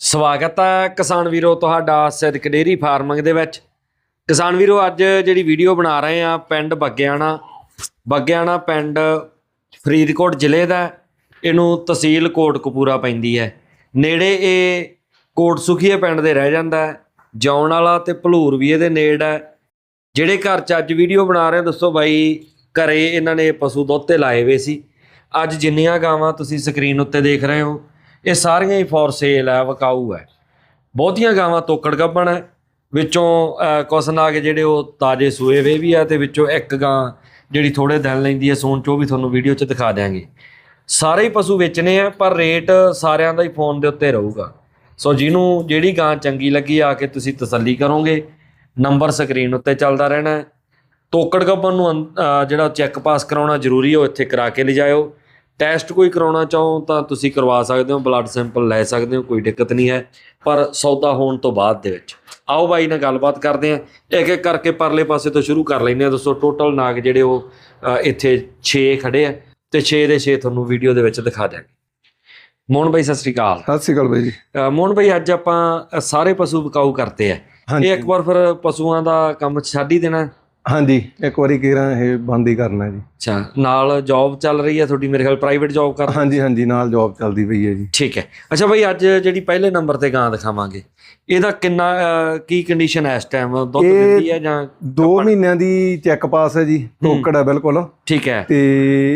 ਸਵਾਗਤ ਹੈ ਕਿਸਾਨ ਵੀਰੋ ਤੁਹਾਡਾ ਸਿੱਧਕ ਡੇਰੀ ਫਾਰਮਿੰਗ ਦੇ ਵਿੱਚ। ਕਿਸਾਨ ਵੀਰੋ, ਅੱਜ ਜਿਹੜੀ ਵੀਡੀਓ ਬਣਾ ਰਹੇ ਆ ਪਿੰਡ ਬੱਗਿਆਣਾ। ਬੱਗਿਆਣਾ ਪਿੰਡ ਫਰੀਦਕੋਟ ਜ਼ਿਲ੍ਹੇ ਦਾ ਇਹਨੂੰ ਤਹਿਸੀਲ ਕੋਟਕਪੂਰਾ ਪੈਂਦੀ ਹੈ। ਨੇੜੇ ਇਹ ਕੋਟ ਸੁਖੀਏ ਪਿੰਡ ਦੇ ਰਹਿ ਜਾਂਦਾ ਹੈ। ਜੌਣ ਵਾਲਾ ਤੇ ਭਲੂਰ ਵੀ ਇਹਦੇ ਨੇੜ ਹੈ। ਜਿਹੜੇ ਘਰ 'ਚ ਅੱਜ ਵੀਡੀਓ ਬਣਾ ਰਹੇ ਦੱਸੋ ਬਾਈ, ਘਰੇ ਇਹਨਾਂ ਨੇ ਪਸ਼ੂ ਦੁੱਧ ਤੇ ਲਾਏ ਹੋਏ ਸੀ। ਅੱਜ ਜਿੰਨੀਆਂ ਗਾਵਾਂ ਤੁਸੀਂ ਸਕਰੀਨ ਉੱਤੇ ਦੇਖ ਰਹੇ ਹੋ ਇਹ ਸਾਰੀਆਂ ਹੀ ਫੋਰ ਸੇਲ ਹੈ ਵਕਾਊ ਹੈ ਬਹੁਤੀਆਂ ਗਾਵਾਂ ਤੋਕੜ ਗੱਭਣ ਹੈ ਵਿੱਚੋਂ ਕੁਛ ਨਾ ਨਾਗ ਜਿਹੜੇ ਉਹ ਤਾਜੇ ਸੂਏ ਵੇ ਵੀ ਆ ਤੇ ਵਿੱਚੋਂ ਇੱਕ ਗਾਂ ਜਿਹੜੀ ਥੋੜੇ ਦਿਨ ਲੈਂਦੀ ਹੈ ਸੂਣ ਚੋਂ ਵੀ ਤੁਹਾਨੂੰ ਵੀਡੀਓ 'ਚ ਦਿਖਾ ਦਿਆਂਗੇ। ਸਾਰੇ ਹੀ ਪਸ਼ੂ ਵੇਚਣੇ ਆ, ਪਰ ਰੇਟ ਸਾਰਿਆਂ ਦਾ ਹੀ ਫੋਨ ਦੇ ਉੱਤੇ ਰਹੂਗਾ। ਸੋ ਜਿਹਨੂੰ ਜਿਹੜੀ ਗਾਂ ਚੰਗੀ ਲੱਗੀ ਆ ਕੇ ਤੁਸੀਂ ਤਸੱਲੀ ਕਰੋਗੇ ਨੰਬਰ ਸਕਰੀਨ ਉੱਤੇ ਚੱਲਦਾ ਰਹਿਣਾ। ਤੋਕੜ ਗੱਭਣ ਨੂੰ ਅੰ- ਜਿਹੜਾ ਚੈੱਕ ਪਾਸ ਕਰਾਉਣਾ ਜ਼ਰੂਰੀ ਹੈ ਉਹ ਇੱਥੇ ਕਰਾ ਕੇ ਲਿਜਾਇਓ। ਟੈਸਟ ਕੋਈ ਕਰਾਉਣਾ ਚਾਹੋ ਤਾਂ ਤੁਸੀਂ ਕਰਵਾ ਸਕਦੇ ਹੋ ਬਲੱਡ ਸੈਂਪਲ ਲੈ ਸਕਦੇ ਹੋ ਕੋਈ ਦਿੱਕਤ ਨਹੀਂ ਹੈ। ਪਰ ਸੌਦਾ ਹੋਣ ਤੋਂ ਬਾਅਦ ਦੇ ਵਿੱਚ ਆਓ ਬਾਈ ਨਾਲ ਗੱਲਬਾਤ ਕਰਦੇ ਹਾਂ। ਇੱਕ ਇੱਕ ਕਰਕੇ ਪਰਲੇ ਪਾਸੇ ਤੋਂ ਸ਼ੁਰੂ ਕਰ ਲੈਂਦੇ ਹਾਂ। ਦੋਸਤੋ ਟੋਟਲ ਨਾਗ ਜਿਹੜੇ ਉਹ ਇੱਥੇ 6 ਖੜੇ ਆ ਤੇ 6 ਦੇ 6 ਤੁਹਾਨੂੰ ਵੀਡੀਓ ਦੇ ਵਿੱਚ ਦਿਖਾ ਦਿਆਂਗੇ। ਮੋਹਨ ਬਾਈ ਸਤਿ ਸ੍ਰੀ ਅਕਾਲ। ਸਤਿ ਸ਼੍ਰੀ ਅਕਾਲ ਬਾਈ ਜੀ। ਮੋਹਨ ਬਾਈ ਅੱਜ ਆਪਾਂ ਸਾਰੇ ਪਸ਼ੂ ਵਿਕਾਊ ਕਰਤੇ ਆ। ਇਹ ਇੱਕ ਵਾਰ ਫਿਰ ਪਸ਼ੂਆਂ ਦਾ ਕੰਮ ਛੱਡ ਹੀ ਦੇਣਾ। ਹਾਂਜੀ ਇੱਕ ਵਾਰੀ ਕਿਹੜਾ ਇਹ ਬੰਦ ਹੀ ਕਰਨਾ ਜੀ। ਅੱਛਾ ਨਾਲ ਜੌਬ ਚੱਲ ਰਹੀ ਹੈ ਤੁਹਾਡੀ ਮੇਰੇ ਖਿਆਲ ਪ੍ਰਾਈਵੇਟ ਜੌਬ ਕਰ ਹਾਂਜੀ ਹਾਂਜੀ ਨਾਲ ਜੌਬ ਚੱਲਦੀ ਪਈ ਹੈ ਜੀ। ਠੀਕ ਹੈ। ਅੱਛਾ ਭਾਈ ਅੱਜ ਜਿਹੜੀ ਪਹਿਲੇ ਨੰਬਰ ਤੇ ਗਾਂ ਦਿਖਾਵਾਂਗੇ ਇਹਦਾ ਕਿੰਨਾ ਕੀ ਕੰਡੀਸ਼ਨ ਹੈ ਇਸ ਟਾਈਮ ਦੁੱਧ ਦਿੰਦੀ ਹੈ ਜਾਂ 2 ਮਹੀਨਿਆਂ ਦੀ ਚੈੱਕ ਪਾਸ ਹੈ ਜੀ ਟੋਕੜ ਹੈ ਬਿਲਕੁਲ। ਠੀਕ ਹੈ। ਤੇ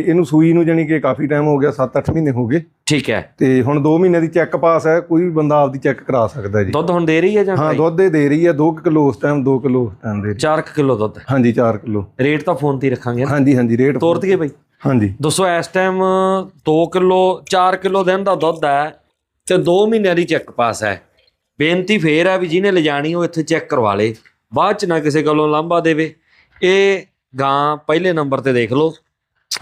ਇਹਨੂੰ ਸੂਈ ਨੂੰ ਜਾਨੀ ਕਿ ਕਾਫੀ ਟਾਈਮ ਹੋ ਗਿਆ 7-8 ਮਹੀਨੇ ਹੋ ਗਏ। ਠੀਕ ਹੈ। ਤੇ ਹੁਣ 2 ਮਹੀਨਿਆਂ ਦੀ ਚੈੱਕ ਪਾਸ ਹੈ ਕੋਈ ਵੀ ਬੰਦਾ ਆਪਦੀ ਚੈੱਕ ਕਰਾ ਸਕਦਾ ਜੀ। ਦੁੱਧ ਹੁਣ ਦੇ ਰਹੀ ਹੈ ਜਾਂ ਹਾਂ ਦੁੱਧ ਦੇ ਰਹੀ ਹੈ 2 ਕਿਲੋ ਉਸ ਟਾਈਮ 2 ਕਿਲੋ ਉਸ ਟਾਈਮ ਦੇ। ਰਹੀ 4 ਕਿਲੋ ਦੁੱਧ। ਹਾਂਜੀ 4 ਕਿਲੋ। ਰੇਟ ਤਾਂ ਫੋਨ ਤੇ ਰੱਖਾਂਗੇ। ਹਾਂਜੀ ਹਾਂਜੀ ਰੇਟ ਤੋਰ ਦਈਏ ਭਾਈ ਹਾਂਜੀ। ਦੋਸਤੋ ਇਸ ਟਾਈਮ 2 ਕਿਲੋ 4 ਕਿਲੋ ਦਿਨ ਦਾ ਦੁੱਧ ਹੈ ਤੇ 2 ਮਹੀਨਿਆਂ ਦੀ ਚੈੱਕ ਪਾਸ ਹੈ। ਬੇਨਤੀ ਫੇਰ ਹੈ ਵੀ ਜਿਹਨੇ ਲਿਜਾਣੀ ਉਹ ਇੱਥੇ ਚੈੱਕ ਕਰਵਾ ਲੇ। ਬਾਅਦ ਚ ਨਾ ਕਿਸੇ ਗੱਲੋਂ ਲਾਂਭਾ ਦੇਵੇ। ਇਹ ਗਾਂ ਪਹਿਲੇ ਨੰਬਰ ਤੇ ਦੇਖ ਲਓ।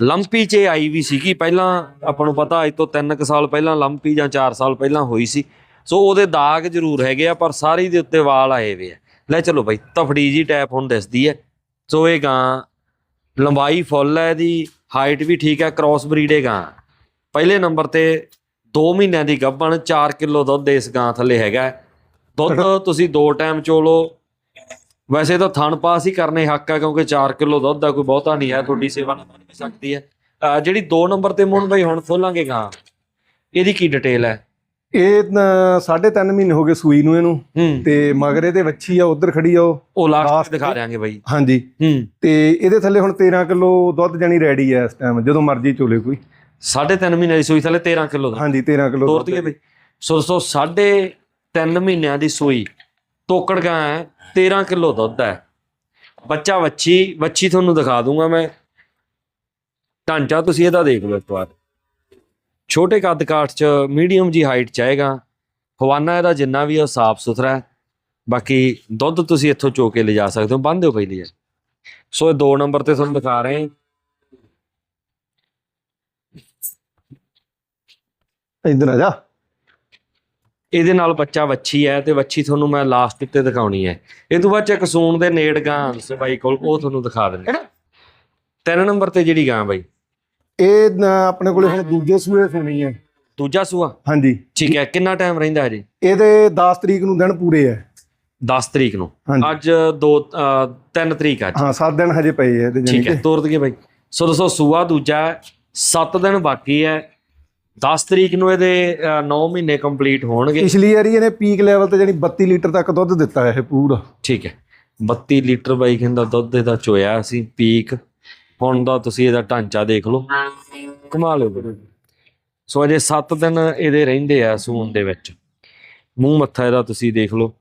ਲੰਪੀ ਚ ਆਈ ਵੀ ਸੀਗੀ ਪਹਿਲਾਂ ਆਪਾਂ ਨੂੰ ਪਤਾ ਅੱਜ ਤੋਂ 3 ਸਾਲ ਪਹਿਲਾਂ ਲੰਪੀ ਜਾਂ 4 ਸਾਲ ਪਹਿਲਾਂ ਹੋਈ ਸੀ। ਸੋ ਉਹਦੇ ਦਾਗ ਜ਼ਰੂਰ ਹੈਗੇ ਆ ਪਰ ਸਾਰੀ ਦੇ ਉੱਤੇ ਵਾਲ ਆਏ ਵੇ ਆ। ਲੈ ਚਲੋ ਬਾਈ ਤਫੜੀ ਜੀ ਟੈਪ ਹੁਣ ਦਿਸਦੀ ਹੈ। ਸੋ ਇਹ ਗਾਂ ਲੰਬਾਈ ਫੁੱਲ ਹੈ ਇਹਦੀ ਹਾਈਟ ਵੀ ਠੀਕ ਹੈ ਕ੍ਰਾਸ ਬਰੀਡ ਹੈ ਗਾਂ। ਪਹਿਲੇ ਨੰਬਰ ਤੇ 2 ਮਹੀਨਿਆਂ ਦੀ ਗੱਭਣ 4 ਕਿਲੋ ਦੁੱਧ ਇਸ ਗਾਂ ਥੱਲੇ ਹੈਗਾ। ਦੁੱਧ ਤੁਸੀਂ ਦੋ ਟਾਈਮ ਚੋਲੋ ਵੈਸੇ ਤਾਂ ਥਣ ਪਾਸ ਹੀ ਕਰਨੇ ਹੱਕ ਹੈ ਕਿਉਂਕਿ 4 ਕਿਲੋ ਦੁੱਧ ਦਾ ਕੋਈ ਬਹੁਤਾ ਨਹੀਂ ਹੈ ਤੁਹਾਡੀ ਸੇਵਾ ਨਾਲ ਬਣ ਵੀ ਸਕਦੀ ਹੈ ਅਹ ਜਿਹੜੀ 2 ਨੰਬਰ ਤੇ ਮੋਹਨ ਭਾਈ ਹੁਣ ਖੋਲਾਂਗੇ ਗਾਂ। ਇਹਦੀ ਕੀ ਡਿਟੇਲ ਹੈ ਇਹ ਤਾਂ ਸਾਢੇ ਤਿੰਨ ਮਹੀਨੇ ਹੋ ਗਏ ਸੂਈ ਨੂੰ ਇਹਨੂੰ। ਹੂੰ। ਤੇ ਮਗਰੇ ਤੇ ਵੱਛੀ ਆ ਉਧਰ ਖੜੀ ਆ ਉਹ। ਉਹ ਲਾਸਟ last ਦਿਖਾ ਦਿਆਂਗੇ ਬਾਈ। ਹਾਂਜੀ। ਹੂੰ। ਤੇ ਇਹਦੇ ਥੱਲੇ ਹੁਣ 13 ਕਿਲੋ ਦੁੱਧ ਜਾਨੀ ਰੈਡੀ ਹੈ ਇਸ ਟਾਈਮ ਜਦੋਂ ਮਰਜ਼ੀ ਚੋਲੇ ਕੋਈ। ਸਾਢੇ ਤਿੰਨ ਮਹੀਨਿਆਂ ਦੀ ਸੂਈ ਥੱਲੇ 13 ਕਿਲੋ ਦਾ ਹਾਂਜੀ 13 ਕਿਲੋ ਤੋਰ ਦਈਏ ਬਈ। ਸੋ ਸਾਢੇ ਤਿੰਨ ਮਹੀਨਿਆਂ ਦੀ ਸੂਈ। ਤੋਕੜ ਗਾਂ ਹੈ 13 ਕਿਲੋ ਦੁੱਧ ਹੈ। ਬੱਚਾ ਵੱਛੀ ਵੱਛੀ ਤੁਹਾਨੂੰ ਦਿਖਾ ਦੂੰਗਾ ਮੈਂ। ਢਾਂਚਾ ਤੁਸੀਂ ਇਹਦਾ ਦੇਖ ਲਓ ਇੱਕ ਵਾਰ ਛੋਟੇ ਕੱਦ ਕਾਠ ਚ ਮੀਡੀਅਮ ਜੀ ਹਾਈਟ ਚਾਹੇਗਾ ਹਵਾਨਾ ਇਹਦਾ ਜਿੰਨਾ ਵੀ ਉਹ ਸਾਫ਼ ਸੁਥਰਾ ਹੈ। ਬਾਕੀ ਦੁੱਧ ਤੁਸੀਂ ਇੱਥੋਂ ਚੋ ਕੇ ਲਿਜਾ ਸਕਦੇ ਹੋ ਬੰਦ ਦਿਓ ਪਹਿਲੀ ਸੋ ਇਹ ਦੋ ਨੰਬਰ ਤੇ ਤੁਹਾਨੂੰ ਦਿਖਾ ਰਹੇ ਹਾਂ। ਇਧਰ ਆ ਜਾ। ਇਹਦੇ ਨਾਲ ਬੱਚਾ ਵੱਛੀ ਹੈ ਤੇ ਵੱਛੀ ਤੁਹਾਨੂੰ ਮੈਂ ਲਾਸਟ ਉੱਤੇ ਦਿਖਾਉਣੀ ਹੈ। ਇਹ ਤੋਂ ਬਾਅਦ ਚ ਇੱਕ ਸੂਣ ਦੇ ਨੇੜ ਗਾਂ ਦੱਸੋ ਬਾਈ ਕੋਲ ਉਹ ਤੁਹਾਨੂੰ ਦਿਖਾ ਦਿੰਦੇ ਤਿੰਨ ਨੰਬਰ ਤੇ ਜਿਹੜੀ ਗਾਂ ਬਾਈ। ਇਹ ਆਪਣੇ ਕੋਲੇ ਹੁਣ ਦੂਜੇ ਸੂਏ ਸੁਣੀ ਹੈ। ਦੂਜਾ ਸੂਆ? ਹਾਂਜੀ। ਠੀਕ ਹੈ ਕਿੰਨਾ ਟਾਈਮ ਰਹਿੰਦਾ ਹੈ ਜੀ ਇਹਦੇ 10 ਤਰੀਕ ਨੂੰ ਦਿਨ ਪੂਰੇ ਹੈ। 10 ਤਰੀਕ ਨੂੰ? ਅੱਜ 2 3 ਤਰੀਕ ਅੱਜ। ਹਾਂ 7 ਦਿਨ ਹਜੇ ਪਏ ਆ ਇਹਦੇ ਜਾਨੀ ਠੀਕ ਹੈ ਕਿ। ਤੋਰ ਦਈਏ ਬਾਈ। ਸੋ ਦੋਸਤੋ ਸੂਆ ਦੂਜਾ 7 ਦਿਨ ਬਾਕੀ ਹੈ। 10 ਤਰੀਕ ਨੂੰ ਇਹਦੇ 9 ਮਹੀਨੇ ਕੰਪਲੀਟ ਹੋਣਗੇ। ਪਿਛਲੀ ਵਾਰੀ ਇਹਨੇ ਪੀਕ ਲੈਵਲ ਤੇ ਜਾਨੀ 32 ਲੀਟਰ ਤੱਕ ਦੁੱਧ ਦਿੱਤਾ ਇਹ ਪੂਰਾ। ਠੀਕ ਹੈ। 32 ਲੀਟਰ ਬਾਈ ਕਹਿੰਦਾ ਦੁੱਧ ਇਹਦਾ ਚੋਇਆ ਸੀ ਪੀਕ ਹੁਣ ਦਾ ਤੁਸੀਂ ਇਹਦਾ ਢਾਂਚਾ ਦੇਖ ਲਓ। ਕਮਾ ਲਿਓ ਵੀਰੇ। ਸੋ ਅਜੇ 7 ਦਿਨ ਇਹਦੇ ਰਹਿੰਦੇ ਆ ਸੂਨ ਦੇ ਵਿੱਚ। ਮੂੰਹ ਮੱਥਾ ਇਹਦਾ ਤੁਸੀਂ ਦੇਖ ਲਓ।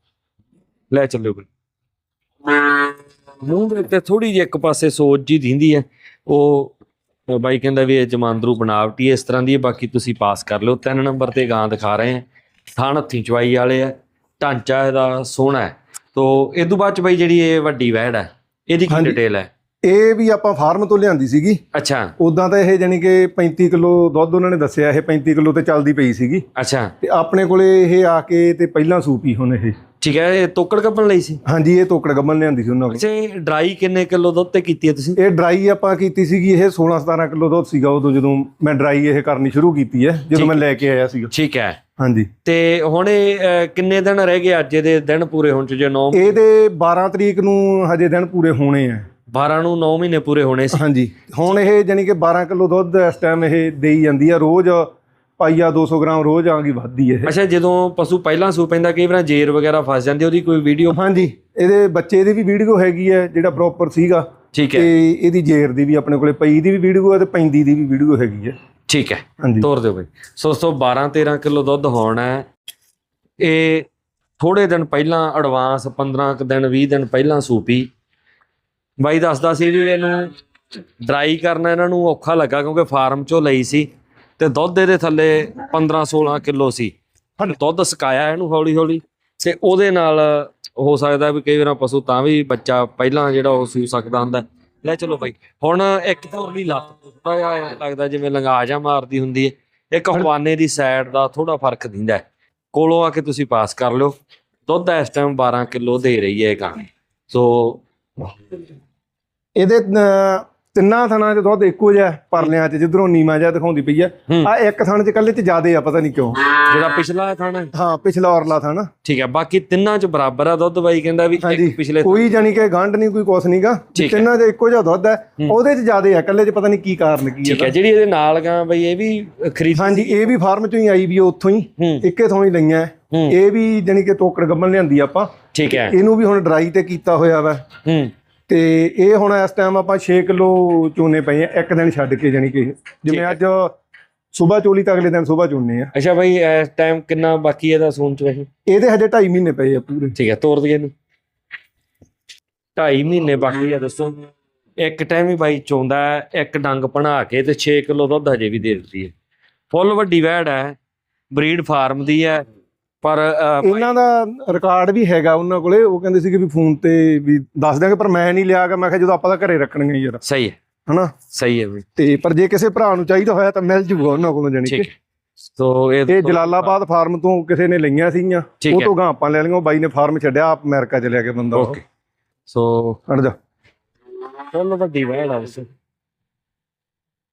ਲੈ ਚੱਲਿਓ ਵੀਰੇ। ਮੂੰਹ ਦੇ ਉੱਤੇ ਥੋੜੀ ਜਿਹੀ ਇੱਕ ਪਾਸੇ ਸੋਜ ਜੀ ਦਿੰਦੀ ਹੈ। ਉਹ ਬਾਈ ਕਹਿੰਦਾ ਵੀ ਇਹ ਜਮਾਂਦਰੂ ਬਣਾਵਟੀ ਹੈ, ਇਸ ਤਰ੍ਹਾਂ ਦੀ ਹੈ ਬਾਕੀ ਤੁਸੀਂ ਪਾਸ ਕਰ ਲਿਓ। ਤਿੰਨ ਨੰਬਰ ਤੇ ਗਾਂ ਦਿਖਾ ਰਹੇ ਆ ਥਣ ਹੱਥੀ ਚਵਾਈ ਵਾਲੇ ਆ ਢਾਂਚਾ ਇਹਦਾ ਸੋਹਣਾ ਹੈ। ਤੋ ਇਹ ਤੋਂ ਬਾਅਦ ਚ ਬਾਈ ਜਿਹੜੀ ਇਹ ਵੱਡੀ ਵੈੜ ਹੈ ਇਹਦੀ ਕੀ। ਡਿਟੇਲ ਹੈ? ਇਹ ਵੀ ਆਪਾਂ ਫਾਰਮ ਤੋਂ ਲਿਆਂਦੀ ਸੀਗੀ। ਅੱਛਾ। ਉਦਾਂ ਤਾਂ ਇਹ ਜਾਨੀ ਕਿ 35 ਕਿਲੋ ਦੁੱਧ ਉਹਨਾਂ ਨੇ ਦੱਸਿਆ ਇਹ 35 ਕਿਲੋ ਤੇ ਚੱਲਦੀ ਪਈ ਸੀਗੀ। ਅੱਛਾ। ਤੇ ਆਪਣੇ ਕੋਲੇ ਇਹ ਆ ਕੇ ਤੇ ਪਹਿਲਾਂ ਸੂਪੀ ਹੁਣ ਇਹ। ਠੀਕ ਹੈ ਇਹ ਤੋਕੜ ਕੱਪਣ ਲਈ ਸੀ? ਹਾਂਜੀ ਇਹ ਤੋਕੜ ਗੱਬਨ ਲਿਆਂਦੀ ਸੀ ਉਹਨਾਂ ਕੋਲ। ਅੱਛਾ ਇਹ ਡਰਾਈ ਕਿੰਨੇ ਕਿਲੋ ਦੁੱਧ ਤੇ ਕੀਤੀ ਹੈ ਤੁਸੀਂ? ਇਹ ਡਰਾਈ ਆਪਾਂ ਕੀਤੀ ਸੀਗੀ ਇਹ 16 17 ਕਿਲੋ ਦੁੱਧ ਸੀਗਾ ਉਦੋਂ ਜਦੋਂ ਮੈਂ ਡਰਾਈ ਇਹ ਕਰਨੀ ਸ਼ੁਰੂ ਕੀਤੀ ਹੈ ਜਦੋਂ ਮੈਂ ਲੈ ਕੇ ਆਇਆ ਸੀਗਾ। ਠੀਕ ਹੈ। ਹਾਂਜੀ। ਤੇ ਹੁਣ ਇਹ ਕਿੰਨੇ ਦਿਨ ਰਹਿ ਗਏ ਅੱਜ ਇਹਦੇ ਦਿਨ ਪੂਰੇ ਹੋਣ ਚ ਜੇ 9 ਇਹਦੇ 12 ਤਰੀਕ ਨੂੰ ਹਜੇ ਦਿਨ ਪੂਰੇ ਹੋਣੇ ਆ। 12 ਨੂੰ 9 ਮਹੀਨੇ ਪੂਰੇ ਹੋਣੇ ਸੀ। ਹਾਂਜੀ। ਹੁਣ ਇਹ ਜਾਨੀ ਕਿ 12 ਕਿਲੋ ਦੁੱਧ ਇਸ ਟਾਈਮ ਇਹ ਦੇਈ ਜਾਂਦੀ ਆ ਰੋਜ਼। ਪਾਈਆ 200 ਗ੍ਰਾਮ ਰੋਜ਼ ਆਂਗੀ ਵੱਧਦੀ ਇਹ। ਅੱਛਾ ਜਦੋਂ ਪਸ਼ੂ ਪਹਿਲਾਂ ਸੂ ਪੈਂਦਾ ਕਈ ਵਾਰ ਜੇਰ ਵਗੈਰਾ ਫਸ ਜਾਂਦੀ ਉਹਦੀ ਕੋਈ ਵੀਡੀਓ ਹਾਂਜੀ ਇਹਦੇ ਬੱਚੇ ਦੀ ਵੀ ਵੀਡੀਓ ਹੈਗੀ ਹੈ ਜਿਹੜਾ ਪ੍ਰੋਪਰ ਸੀਗਾ। ਠੀਕ ਹੈ। ਤੇ ਇਹਦੀ ਜੇਰ ਦੀ ਵੀ ਆਪਣੇ ਕੋਲੇ ਪਈ ਦੀ ਵੀ ਵੀਡੀਓ ਹੈ ਤੇ ਪੈਂਦੀ ਦੀ ਵੀ ਵੀਡੀਓ ਹੈਗੀ ਹੈ। ਠੀਕ ਹੈ। ਤੋਰ ਦਿਓ ਬਈ। ਸੋ ਦੋਸਤੋ 12 13 ਕਿਲੋ ਦੁੱਧ ਹੋਣਾ ਹੈ। ਇਹ ਥੋੜੇ ਦਿਨ ਪਹਿਲਾਂ ਐਡਵਾਂਸ 15 ਕੁ ਦਿਨ 20 ਦਿਨ ਪਹਿਲਾਂ ਸੂਪੀ ਬਾਈ ਦੱਸਦਾ ਸੀ ਵੀ ਇਹਨੂੰ ਡਰਾਈ ਕਰਨਾ ਇਹਨਾਂ ਨੂੰ ਔਖਾ ਲੱਗਾ ਕਿਉਂਕਿ ਫਾਰਮ ਚੋਂ ਲਈ ਸੀ। ਤੇ ਦੁੱਧ ਇਹਦੇ ਥੱਲੇ 15 16 ਕਿਲੋ ਸੀ। ਦੁੱਧ ਸੁਕਾਇਆ ਇਹਨੂੰ ਹੌਲੀ ਹੌਲੀ ਤੇ ਉਹਦੇ ਨਾਲ ਹੋ ਸਕਦਾ ਵੀ ਕਈ ਵਾਰ ਪਸ਼ੂ ਤਾਂ ਵੀ ਬੱਚਾ ਪਹਿਲਾਂ ਜਿਹੜਾ ਉਹ ਸੂ ਸਕਦਾ ਹੁੰਦਾ। ਲੈ ਚਲੋ ਬਾਈ ਹੁਣ ਇੱਕ ਤਾਂ ਉਹਦੀ ਲੱਤ ਥੋੜਾ ਲੱਗਦਾ ਜਿਵੇਂ ਲੰਗਾ ਜਾ ਮਾਰਦੀ ਹੁੰਦੀ ਹੈ ਇੱਕ ਹਵਾਨੇ ਦੀ ਸਾਈਡ ਦਾ ਥੋੜਾ ਫ਼ਰਕ ਦਿੰਦਾ। ਕੋਲੋਂ ਆ ਕੇ ਤੁਸੀਂ ਪਾਸ ਕਰ ਲਿਓ। ਦੁੱਧ ਇਸ ਟਾਈਮ 12 ਕਿਲੋ ਦੇ ਰਹੀ ਹੈ ਇਹ ਗਾਂ। ਸੋ ਇਹਦੇ ਤਿੰਨਾਂ ਥਣਾਂ 'ਚ ਦੁੱਧ ਇੱਕੋ ਜਿਹਾ ਹੈ, ਪਰਲਿਆਂ 'ਚ ਜਿੱਧਰੋਂ ਨੀਮਾ ਜਿਹਾ ਦਿਖਾਉਂਦੀ ਪਈ ਆ ਹੂੰ। ਆ ਇੱਕ ਥਣ 'ਚ ਕੱਲੇ 'ਚ ਜ਼ਿਆਦੇ ਆ ਪਤਾ ਨਹੀਂ ਕਿਉਂ। ਜਿਹੜਾ ਪਿਛਲਾ ਥਾਣਾ ਹਾਂ। ਪਿਛਲਾ ਔਰਲਾ ਥਣ। ਠੀਕ ਹੈ ਬਾਕੀ ਤਿੰਨਾਂ ਚ ਬਰਾਬਰ ਆ ਦੁੱਧ ਬਾਈ ਕਹਿੰਦਾ ਵੀ ਹਾਂਜੀ ਇੱਕ ਪਿਛਲੇ ਕੋਈ ਜਾਨੀ ਕਿ ਗੰਢ ਨਹੀਂ ਕੋਈ ਕੁਛ ਨਹੀਂਗਾ ਠੀਕ ਹੈ। ਤਿੰਨਾਂ 'ਚ ਇੱਕੋ ਜਿਹਾ ਦੁੱਧ ਹੈ ਉਹਦੇ 'ਚ ਜ਼ਿਆਦੇ ਆ ਕੱਲੇ 'ਚ ਪਤਾ ਨਹੀਂ ਕੀ ਕਾਰਨ ਕੀ ਠੀਕ ਹੈ ਹੈ ਜਿਹੜੀ ਇਹਦੇ ਨਾਲ ਗਾਂ ਬਈ ਇਹ ਵੀ ਖਰੀਦ ਹਾਂਜੀ ਇਹ ਵੀ ਫਾਰਮ 'ਚੋਂ ਹੀ ਆਈ ਵੀ ਉੱਥੋਂ ਹੀ ਹੂੰ। ਇੱਕੇ ਥੋਂ ਹੀ ਲਈਆਂ। ਹੈ। ਹੂੰ। ਇਹ ਵੀ ਜਾਨੀ ਕਿ ਤੋਕੜ ਗੱਬਣ ਲਿਆਂਦੀ ਆਪਾਂ। ਠੀਕ ਹੈ। ਇਹਨੂੰ ਵੀ ਹੁਣ ਡਰਾਈ ਤੇ ਕੀਤਾ ਹੋਇਆ ਵਾ। ਹੂੰ। ਤੇ ਇਹ ਹੁਣ ਇਸ ਟਾਈਮ ਆਪਾਂ 6 ਕਿਲੋ ਚੂਨੇ ਪਏ ਆ ਇੱਕ ਦਿਨ ਛੱਡ ਕੇ ਜਾਨੀ ਕਿ ਜਿਵੇਂ ਅੱਜ ਸਵੇਰ ਚੋਲੀ ਤਾਂ ਅਗਲੇ ਦਿਨ ਸਵੇਰ ਚੁਣਨੇ ਆ। ਅੱਛਾ ਬਾਈ ਇਸ ਟਾਈਮ ਕਿੰਨਾ ਬਾਕੀ ਇਹਦਾ ਸੂਣ ਚ ਵੈਸੇ? ਇਹਦੇ ਹਜੇ 2.5 ਮਹੀਨੇ ਪਏ ਆ ਪੂਰੇ। ਠੀਕ ਹੈ ਤੋਰ ਦਈਏ ਇਹਨੂੰ। 2.5 ਮਹੀਨੇ ਬਾਕੀ ਆ ਦੱਸੋ। ਇੱਕ ਟਾਈਮ ਹੀ ਬਾਈ ਚੋਂਦਾ ਇੱਕ ਡੰਗ ਬਣਾ ਕੇ ਤੇ 6 ਕਿਲੋ ਦੁੱਧ ਹਜੇ ਵੀ ਦੇ ਦਿੰਦੀ ਹੈ। ਫੁੱਲ ਵੱਡੀ ਵੈੜ ਹੈ ਬਰੀਡ ਫਾਰਮ ਦੀ ਹੈ ਪਰ ਇਹਨਾਂ ਦਾ ਰਿਕਾਰਡ ਵੀ ਹੈਗਾ ਉਹਨਾਂ ਕੋਲੇ ਉਹ ਕਹਿੰਦੇ ਸੀਗੇ ਵੀ ਫੋਨ ਤੇ ਵੀ ਦੱਸ ਦਿਆਂਗੇ ਪਰ ਮੈਂ ਨਹੀਂ ਲਿਆਗਾ ਮੈਂ ਕਿਹਾ ਜਦੋਂ ਆਪਾਂ ਤਾਂ ਘਰੇ ਰੱਖਣਗੇ ਯਾਰ। ਸਹੀ ਹੈ। ਹਨਾ? ਸਹੀ ਹੈ ਬਈ ਤੇ ਪਰ ਜੇ ਕਿਸੇ ਭਰਾ ਨੂੰ ਚਾਹੀਦਾ ਹੋਇਆ ਤਾਂ ਮਿਲ ਜੂਗਾ ਉਹਨਾਂ ਕੋਲੋਂ ਜਾਨੀ ਕਿ। ਸੋ ਇਹ ਇਹ ਜਲਾਲਾਬਾਦ ਫਾਰਮ ਤੋਂ ਕਿਸੇ ਨੇ ਲਈਆਂ ਸੀਗੀਆਂ ਉਹ। ਤੋਂ ਗਾਂ ਆਪਾਂ ਲੈ ਲਈਆਂ ਉਹ ਬਾਈ ਨੇ ਫਾਰਮ ਛੱਡਿਆ ਆਪ ਅਮਰੀਕਾ ਚ ਲਿਆ ਕੇ ਬੰਦਾ ਓਕੇ। ਸੋ ਹਟ ਜਾ। ਫੁੱਲ ਵੱਡੀ ਵੈੜ ਆ ਉਸ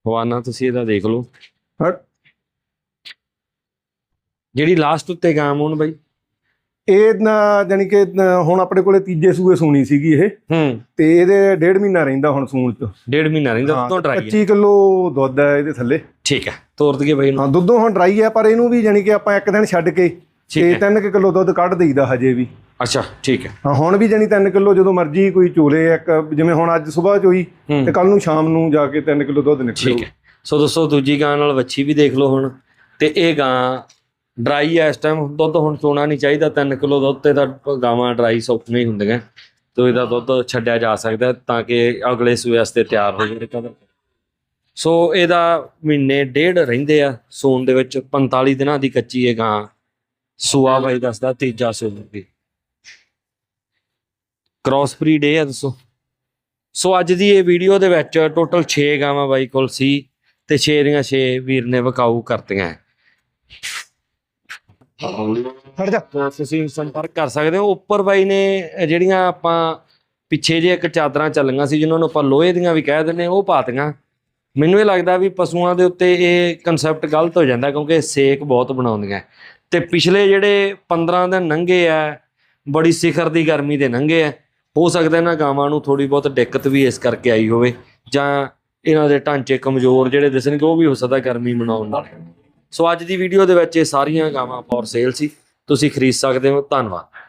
ਹਵਾਨਾ ਤੁਸੀਂ ਇਹਦਾ ਦੇਖ ਲਓ। ਹਟ। ਜਿਹੜੀ ਲਾਸਟ ਉੱਤੇ ਗਾਮ ਹੁਣ ਬਾਈ? ਇਹ ਜਾਨੀ ਕਿ ਹੁਣ ਆਪਣੇ ਕੋਲੇ ਤੀਜੇ ਸੂਏ ਸੂਣੀ ਸੀਗੀ ਇਹ। ਹੂੰ। ਤੇ ਇਹਦੇ ਡੇਢ ਮਹੀਨਾ ਰਹਿੰਦਾ ਹੁਣ ਸੂਣ ਚ। ਡੇਢ ਮਹੀਨਾ ਰਹਿੰਦਾ ਤੋਂ ਡਰਾਈ ਹੈ। 25 ਕਿਲੋ ਦੁੱਧ ਹੈ ਇਹਦੇ ਥੱਲੇ। ਠੀਕ ਹੈ ਤੋਰ ਦਈਏ ਬਾਈ ਨੂੰ ਹਾਂ ਦੁੱਧੋਂ ਹੁਣ ਡਰਾਈ ਹੈ ਪਰ ਇਹਨੂੰ ਵੀ ਜਾਨੀ ਕਿ ਆਪਾਂ ਇੱਕ ਦਿਨ ਛੱਡ ਕੇ ਠੀਕ ਤੇ ਹੈ। 3 ਕਿਲੋ ਦੁੱਧ ਕੱਢ ਦੇਈਦਾ ਹਜੇ ਵੀ। ਅੱਛਾ ਠੀਕ ਹੈ। ਹੁਣ ਵੀ ਜਾਨੀ 3 ਕਿਲੋ ਜਦੋਂ ਮਰਜ਼ੀ ਕੋਈ ਚੋਲੇ ਇੱਕ ਜਿਵੇਂ ਹੁਣ ਅੱਜ ਸਵੇਰ ਚ ਹੋਈ ਤੇ ਕੱਲ ਨੂੰ ਸ਼ਾਮ ਨੂੰ ਜਾ ਕੇ 3 ਕਿਲੋ ਦੁੱਧ ਠੀਕ ਨਿਕਲੇਗਾ ਹੈ। ਸੋ ਦੋਸਤੋ ਦੂਜੀ ਗਾਂ ਨਾਲ ਵੱਛੀ ਵੀ ਦੇਖ ਲਓ ਹੁਣ। ਤੇ ਇਹ ਗਾਂ ਡਰਾਈ ਹੈ ਇਸ ਟਾਈਮ ਦੁੱਧ ਹੁਣ ਚੋਣਾ ਨਹੀਂ ਚਾਹੀਦਾ 3 ਕਿਲੋ ਦੁੱਧ ਤੇ ਤਾਂ ਗਾਵਾਂ ਡਰਾਈ ਸੌਖੀਆਂ ਹੀ ਹੁੰਦੀਆਂ। ਤੇ ਇਹਦਾ ਦੁੱਧ ਛੱਡਿਆ ਜਾ ਸਕਦਾ ਤਾਂ ਕਿ ਅਗਲੇ ਸੂਏ ਵਾਸਤੇ ਤਿਆਰ ਹੋ ਜਾਵੇ। ਕਦਰ ਸੋ ਇਹਦਾ ਮਹੀਨੇ ਡੇਢ ਰਹਿੰਦੇ ਆ, ਸੂਣ ਦੇ ਵਿੱਚ 45 ਦਿਨਾਂ ਦੀ ਕੱਚੀ ਇਹ ਗਾਂ ਸੂਆ ਬਾਈ ਦੱਸਦਾ, ਤੀਜਾ ਸੂਗੀ ਕ੍ਰਾਸ ਬਰੀਡ ਇਹ ਆ ਦੱਸੋ। ਸੋ ਅੱਜ ਦੀ ਇਹ ਵੀਡੀਓ ਦੇ ਵਿੱਚ ਟੋਟਲ 6 ਗਾਵਾਂ ਬਾਈ ਕੋਲ ਸੀ ਤੇ 6 ਦੀਆਂ 6 ਵੀਰ ਨੇ ਵਕਾਊ ਕਰਤੀਆਂ। ਹੈ। ਹਟ ਜਾ। ਤਾਂ ਤੁਸੀਂ ਸੰਪਰਕ ਕਰ ਸਕਦੇ ਹੋ। ਉੱਪਰ ਬਾਈ ਨੇ ਜਿਹੜੀਆਂ ਆਪਾਂ ਪਿੱਛੇ ਜੇ ਇੱਕ ਚਾਦਰਾਂ ਚੱਲੀਆਂ ਸੀ ਜਿਨ੍ਹਾਂ ਨੂੰ ਆਪਾਂ ਲੋਹੇ ਦੀਆਂ ਵੀ ਕਹਿ ਦਿੰਦੇ ਉਹ ਪਾਤੀਆਂ ਮੈਨੂੰ ਇਹ ਲੱਗਦਾ ਵੀ ਪਸ਼ੂਆਂ ਦੇ ਉੱਤੇ ਇਹ ਕਨਸੈਪਟ ਗਲਤ ਹੋ ਜਾਂਦਾ ਕਿਉਂਕਿ ਸੇਕ ਬਹੁਤ ਬਣਾਉਂਦੀਆਂ। ਤੇ ਪਿਛਲੇ ਜਿਹੜੇ 15 ਦਿਨ ਲੰਘੇ ਆ ਬੜੀ ਸਿਖਰ ਦੀ ਗਰਮੀ ਦੇ ਲੰਘੇ ਆ ਹੋ ਸਕਦਾ ਇਹਨਾਂ ਗਾਵਾਂ ਨੂੰ ਥੋੜੀ ਬਹੁਤ ਦਿੱਕਤ ਵੀ ਇਸ ਕਰਕੇ ਆਈ ਹੋਵੇ ਜਾਂ ਇਹਨਾਂ ਦੇ ਢਾਂਚੇ ਕਮਜ਼ੋਰ ਜਿਹੜੇ ਦਿਸਣਗੇ ਉਹ ਵੀ ਹੋ ਸਕਦਾ ਗਰਮੀ ਮਨਾਉਣ ਨਾਲ। ਸੋ ਅੱਜ ਦੀ ਵੀਡੀਓ ਦੇ ਵਿੱਚ ਇਹ ਸਾਰੀਆਂ ਗਾਵਾਂ ਫॉर ਸੇਲ ਸੀ। ਤੁਸੀਂ ਖਰੀਦ ਸਕਦੇ ਹੋ। ਧੰਨਵਾਦ।